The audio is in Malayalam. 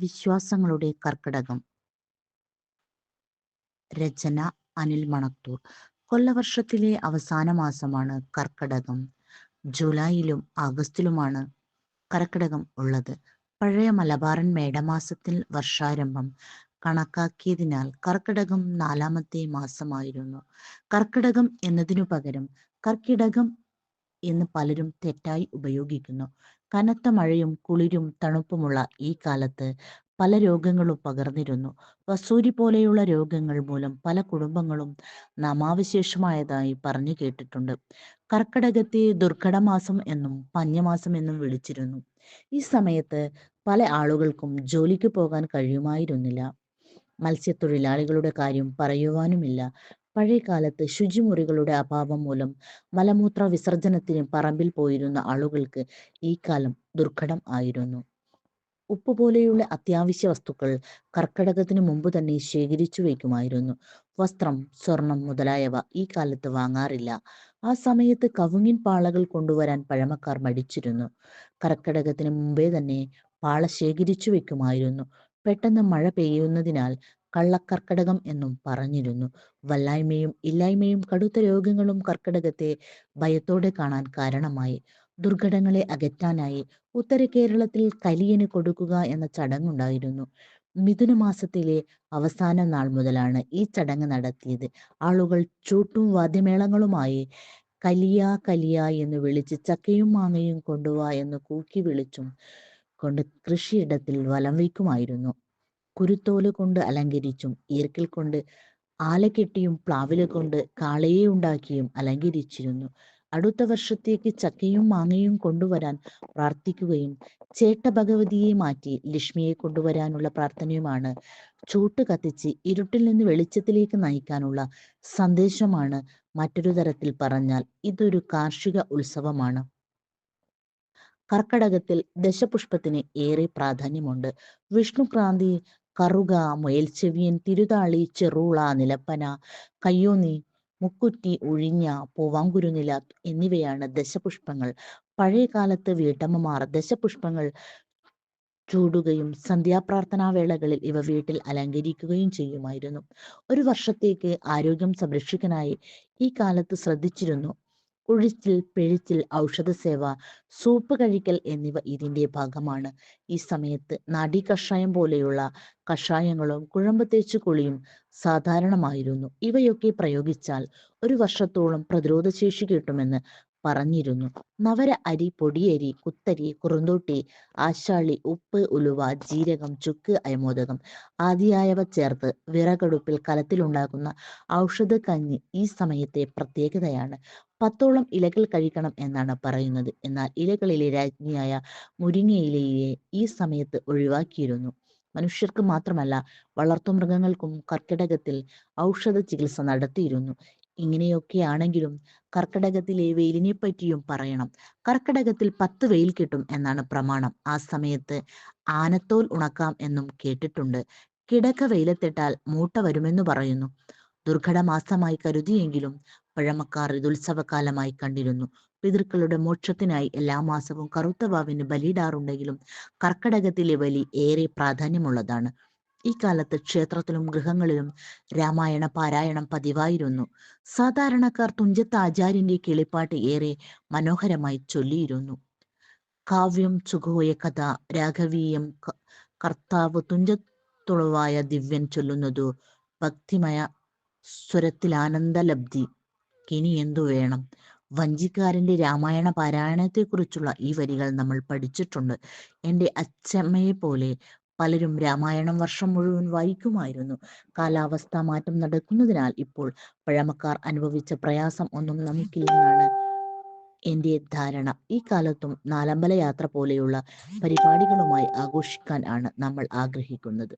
വിശ്വാസങ്ങളുടെ കർക്കിടകം. രചന അനിൽ മണത്തൂർ. കൊല്ലവർഷത്തിലെ അവസാന മാസമാണ് കർക്കിടകം. ജൂലൈയിലും ആഗസ്റ്റിലുമാണ് കർക്കിടകം ഉള്ളത്. പഴയ മലബാറൻ മേടമാസത്തിൽ വർഷാരംഭം കണക്കാക്കിയതിനാൽ കർക്കിടകം നാലാമത്തെ മാസമായിരുന്നു. കർക്കിടകം എന്നതിനു പകരം കർക്കിടകം എന്ന് പലരും തെറ്റായി ഉപയോഗിക്കുന്നു. കനത്ത മഴയും കുളിരും തണുപ്പുമുള്ള ഈ കാലത്ത് പല രോഗങ്ങളും പകർന്നിരുന്നു. വസൂരി പോലെയുള്ള രോഗങ്ങൾ മൂലം പല കുടുംബങ്ങളും നാമാവശേഷമായതായി പറഞ്ഞു കേട്ടിട്ടുണ്ട്. കർക്കിടകത്തെ ദുർഘടമാസം എന്നും പഞ്ഞമാസം എന്നും വിളിച്ചിരുന്നു. ഈ സമയത്ത് പല ആളുകൾക്കും ജോലിക്ക് പോകാൻ കഴിയുമായിരുന്നില്ല. മത്സ്യത്തൊഴിലാളികളുടെ കാര്യം പറയുവാനുമില്ല. പഴയ കാലത്ത് ശുചിമുറികളുടെ അഭാവം മൂലം മലമൂത്ര വിസർജനത്തിന് പറമ്പിൽ പോയിരുന്ന ആളുകൾക്ക് ഈ കാലം ദുർഘടം ആയിരുന്നു. ഉപ്പ് പോലെയുള്ള അത്യാവശ്യ വസ്തുക്കൾ കർക്കിടകത്തിന് മുമ്പ് തന്നെ ശേഖരിച്ചു വയ്ക്കുമായിരുന്നു. വസ്ത്രം സ്വർണം മുതലായവ ഈ കാലത്ത് വാങ്ങാറില്ല. ആ സമയത്ത് കവുങ്ങിൻ പാളകൾ കൊണ്ടുവരാൻ പഴമക്കാർ മടിച്ചിരുന്നു. കർക്കിടകത്തിന് മുമ്പേ തന്നെ പാള ശേഖരിച്ചു വെക്കുമായിരുന്നു പെട്ടെന്ന് മഴ പെയ്യുന്നതിനാൽ കള്ളക്കർക്കടകം എന്നും പറഞ്ഞിരുന്നു. വല്ലായ്മയും ഇല്ലായ്മയും കടുത്ത രോഗങ്ങളും കർക്കടകത്തെ ഭയത്തോടെ കാണാൻ കാരണമായി. ദുർഘടങ്ങളെ അകറ്റാനായി ഉത്തര കേരളത്തിൽ കലിയന് കൊടുക്കുക എന്ന ചടങ്ങുണ്ടായിരുന്നു. മിഥുന മാസത്തിലെ അവസാന നാൾ മുതലാണ് ഈ ചടങ്ങ് നടത്തിയത്. ആളുകൾ ചൂട്ടും വാദ്യമേളങ്ങളുമായി കലിയ കലിയ എന്ന് വിളിച്ച് ചക്കയും മാങ്ങയും കൊണ്ടുവാ എന്ന് കൂക്കി വിളിച്ചും കൊണ്ട് കൃഷിയിടത്തിൽ വലം വയ്ക്കുമായിരുന്നു. കുരുത്തോൽ കൊണ്ട് അലങ്കരിച്ചും ഈർക്കിൽ കൊണ്ട് ആലക്കെട്ടിയും പ്ലാവില കൊണ്ട് കാളയെ ഉണ്ടാക്കിയും അലങ്കരിച്ചിരുന്നു. അടുത്ത വർഷത്തേക്ക് ചക്കയും മാങ്ങയും കൊണ്ടുവരാൻ പ്രാർത്ഥിക്കുകയും ചേട്ട ഭഗവതിയെ മാറ്റി ലക്ഷ്മിയെ കൊണ്ടുവരാനുള്ള പ്രാർത്ഥനയുമാണ് ചൂട്ട് കത്തിച്ച് ഇരുട്ടിൽ നിന്ന് വെളിച്ചത്തിലേക്ക് നയിക്കാനുള്ള സന്ദേശമാണ് മറ്റൊരു തരത്തിൽ പറഞ്ഞാൽ ഇതൊരു കാർഷിക ഉത്സവമാണ്. കർക്കടകത്തിൽ ദശപുഷ്പത്തിന് ഏറെ പ്രാധാന്യമുണ്ട്. വിഷ്ണുക്രാന്തി കറുക മുയൽച്ചെവിയൻ തിരുതാളി ചെറുള നിലപ്പന കയ്യോന്നി മുക്കുറ്റി ഉഴിഞ്ഞ പൂവാങ്കുരുനില എന്നിവയാണ് ദശപുഷ്പങ്ങൾ. പഴയ കാലത്ത് വീട്ടമ്മമാർ ദശപുഷ്പങ്ങൾ ചൂടുകയും സന്ധ്യാപ്രാർത്ഥനാ വേളകളിൽ ഇവ വീട്ടിൽ അലങ്കരിക്കുകയും ചെയ്യുമായിരുന്നു. ഒരു വർഷത്തേക്ക് ആരോഗ്യം സംരക്ഷിക്കാനായി ഈ കാലത്ത് ശ്രദ്ധിച്ചിരുന്നു. കുഴിച്ചിൽ പിഴിച്ചിൽ ഔഷധസേവ സൂപ്പ് കഴിക്കൽ എന്നിവ ഇതിന്റെ ഭാഗമാണ്. ഈ സമയത്ത് നാഡി കഷായം പോലെയുള്ള കഷായങ്ങളും കുഴമ്പ് തേച്ചു കുളിയും സാധാരണമായിരുന്നു. ഇവയൊക്കെ പ്രയോഗിച്ചാൽ ഒരു വർഷത്തോളം പ്രതിരോധശേഷി കിട്ടുമെന്ന് പറഞ്ഞിരുന്നു. നവര അരി പൊടിയരി കുത്തരി കുറുന്തോട്ടി ആശാളി ഉപ്പ് ഉലുവ ജീരകം ചുക്ക് അയമോദകം ആദിയായവ ചേർത്ത് വിറകടുപ്പിൽ കലത്തിലുണ്ടാക്കുന്ന ഔഷധ കഞ്ഞി ഈ സമയത്തെ പ്രത്യേകതയാണ്. പത്തോളം ഇലകൾ കഴിക്കണം എന്നാണ് പറയുന്നത്. എന്നാൽ ഇലകളിലെ രാജ്ഞിയായ മുരിങ്ങയിലയെ ഈ സമയത്ത് ഒഴിവാക്കിയിരുന്നു. മനുഷ്യർക്ക് മാത്രമല്ല വളർത്തുമൃഗങ്ങൾക്കും കർക്കിടകത്തിൽ ഔഷധ ചികിത്സ നടത്തിയിരുന്നു. ഇങ്ങനെയൊക്കെയാണെങ്കിലും കർക്കിടകത്തിലെ വെയിലിനെ പറ്റിയും പറയണം. കർക്കിടകത്തിൽ പത്ത് വെയിൽ കിട്ടും എന്നാണ് പ്രമാണം. ആ സമയത്ത് ആനത്തോൽ ഉണക്കാം എന്നും കേട്ടിട്ടുണ്ട്. കിടക്ക വെയിലത്തിട്ടാൽ മൂട്ട വരുമെന്ന് പറയുന്നു. ദുർഘടമാസമായി കരുതിയെങ്കിലും പഴമക്കാർ ഇത് ഉത്സവകാലമായി കണ്ടിരുന്നു. പിതൃക്കളുടെ മോക്ഷത്തിനായി എല്ലാ മാസവും കറുത്ത വാവിന് ബലിയിടാറുണ്ടെങ്കിലും കർക്കടകത്തിലെ ബലി ഏറെ പ്രാധാന്യമുള്ളതാണ്. ഈ കാലത്ത് ക്ഷേത്രത്തിലും ഗൃഹങ്ങളിലും രാമായണ പാരായണം പതിവായിരുന്നു. സാധാരണക്കാർ തുഞ്ചത്ത് ആചാര്യന്റെ കിളിപ്പാട്ട് ഏറെ മനോഹരമായി ചൊല്ലിയിരുന്നു. കാവ്യം ചുഗോയ കഥ രാഘവീയം കർത്താവ് തുഞ്ചത്തുളവായ ദിവ്യൻ ചൊല്ലുന്നതു ഭക്തിമയ സ്വരത്തിൽ ആനന്ദലബ്ധി ഇനി എന്തു വേണം? വഞ്ചിക്കാരന്റെ രാമായണ പാരായണത്തെക്കുറിച്ചുള്ള ഈ വരികൾ നമ്മൾ പഠിച്ചിട്ടുണ്ട്. എന്റെ അച്ഛമ്മയെ പോലെ പലരും രാമായണം വർഷം മുഴുവൻ വായിക്കുമായിരുന്നു. കാലാവസ്ഥാ മാറ്റം നടക്കുന്നതിനാൽ ഇപ്പോൾ പഴമക്കാർ അനുഭവിച്ച പ്രയാസം ഒന്നും നമുക്കില്ലെന്നാണ് എന്റെ ധാരണ. ഈ കാലത്തും നാലമ്പല യാത്ര പോലെയുള്ള പരിപാടികളുമായി ആഘോഷിക്കാൻ ആണ് നമ്മൾ ആഗ്രഹിക്കുന്നത്.